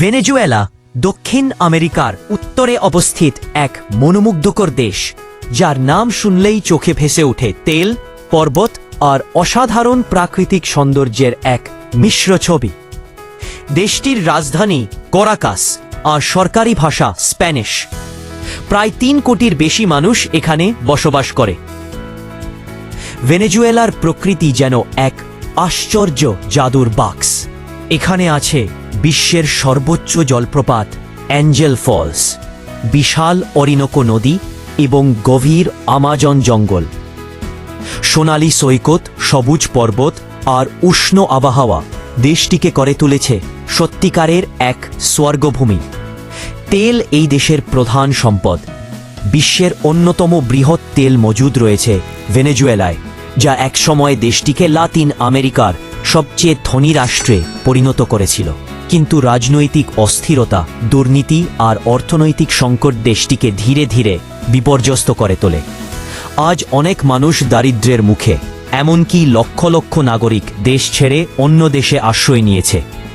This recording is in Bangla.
ভেনেজুয়েলা, দক্ষিণ আমেরিকার উত্তরে অবস্থিত এক মনোমুগ্ধকর দেশ, যার নাম শুনলেই চোখে ভেসে ওঠে তেল, পর্বত আর অসাধারণ প্রাকৃতিক সৌন্দর্যের এক মিশ্র ছবি। দেশটির রাজধানী করাকাস আর সরকারি ভাষা স্প্যানিশ। প্রায় তিন কোটির বেশি মানুষ এখানে বসবাস করে। ভেনেজুয়েলার প্রকৃতি যেন এক আশ্চর্য জাদুর বাক্স। এখানে আছে বিশ্বের সর্বোচ্চ জলপ্রপাত, অ্যাঞ্জেল ফলস, বিশাল অরিনকো নদী এবং গভীর আমাজন জঙ্গল। সোনালি সৈকত, সবুজ পর্বত আর উষ্ণ আবহাওয়া দেশটিকে করে তুলেছে সত্যিকারের এক স্বর্গভূমি। তেল এই দেশের প্রধান সম্পদ। বিশ্বের অন্যতম বৃহৎ তেল মজুদ রয়েছে ভেনেজুয়েলায়, যা একসময় দেশটিকে লাতিন আমেরিকার সবচেয়ে ধনী রাষ্ট্রে পরিণত করেছিল। কিন্তু রাজনৈতিক অস্থিরতা, দুর্নীতি আর অর্থনৈতিক সংকট দেশটিকে ধীরে ধীরে বিপর্যস্ত করে তোলে। আজ অনেক মানুষ দারিদ্র্যের মুখে, এমনকি লক্ষ লক্ষ নাগরিক দেশ ছেড়ে অন্য দেশে আশ্রয় নিয়েছে।